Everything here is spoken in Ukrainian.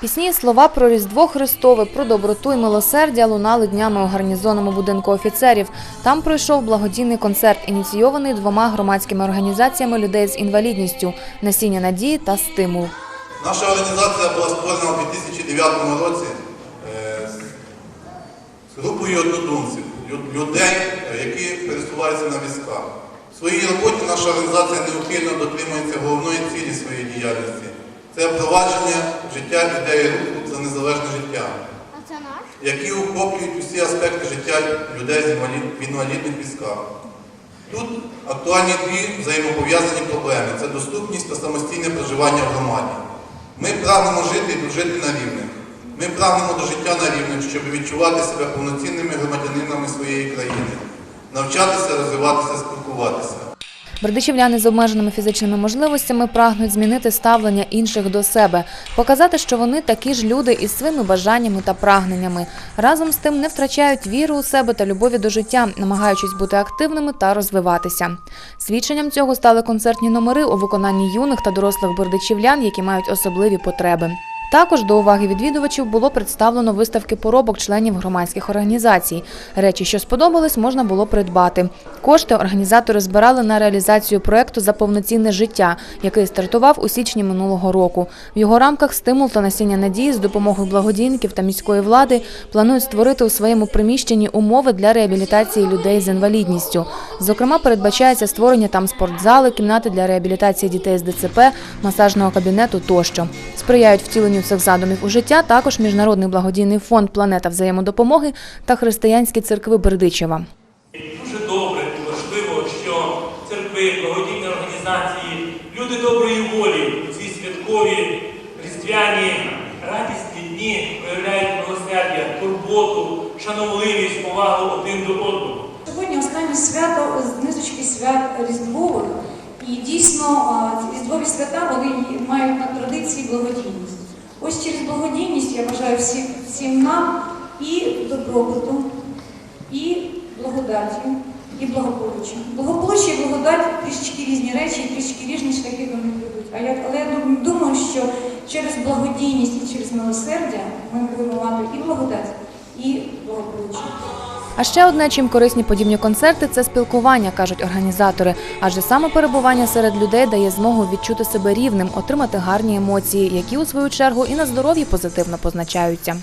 Пісні слова про Різдво Христове, про доброту і милосердя лунали днями у гарнізонному будинку офіцерів. Там пройшов благодійний концерт, ініційований двома громадськими організаціями людей з інвалідністю «Насіння надії та стимул. Наша організація була створена у 2009 році е, з групою однодумців, людей, які пересуваються на візках. В своїй роботі наша організація неухильно дотримується головної цілі своєї діяльності. Це впровадження в життя ідеї руху за незалежне життя, які охоплюють усі аспекти життя людей з в інвалідних візках. Тут актуальні дві взаємопов'язані проблеми це доступність та самостійне проживання в громаді. Ми прагнемо жити і дружити на рівних. Ми прагнемо до життя на рівних, щоб відчувати себе повноцінними громадянинами своєї країни, навчатися, розвиватися, спілкуватися. Бердичівляни з обмеженими фізичними можливостями прагнуть змінити ставлення інших до себе, показати, що вони такі ж люди із своїми бажаннями та прагненнями. Разом з тим не втрачають віру у себе та любові до життя, намагаючись бути активними та розвиватися. Свідченням цього стали концертні номери у виконанні юних та дорослих бердичівлян, які мають особливі потреби. Також до уваги відвідувачів було представлено виставки поробок членів громадських організацій. Речі, що сподобались, можна було придбати. Кошти організатори збирали на реалізацію проекту за повноцінне життя, який стартував у січні минулого року. В його рамках стимул та насіння надії з допомогою благодійників та міської влади планують створити у своєму приміщенні умови для реабілітації людей з інвалідністю. Зокрема, передбачається створення там спортзали, кімнати для реабілітації дітей з ДЦП, масажного кабінету тощо. Сприяють втіленню цих задумів у життя також Міжнародний благодійний фонд Планета взаємодопомоги та християнські церкви Бердичева. Дуже добре і важливо, що церкви, благодійні організації, люди доброї волі у ці святкові, різдвяні, радісні дні проявляють милосердя, турботу, шановливість, повагу один до одного. Сьогодні останнє свято з низочки свят Різдвових. І дійсно різдвові свята вони мають на традиції благодійність. Ось через благодійність я бажаю всім, всім нам і добробуту, і благодаті, і благополуччя. Благополуччя і благодать трішечки різні речі, трішечки різні шляхи до них ведуть. А я, але я думаю, що через благодійність і через милосердя ми будемо мати і благодать, і благополуччя. А ще одне, чим корисні подібні концерти це спілкування, кажуть організатори. Адже саме перебування серед людей дає змогу відчути себе рівним, отримати гарні емоції, які у свою чергу і на здоров'ї позитивно позначаються.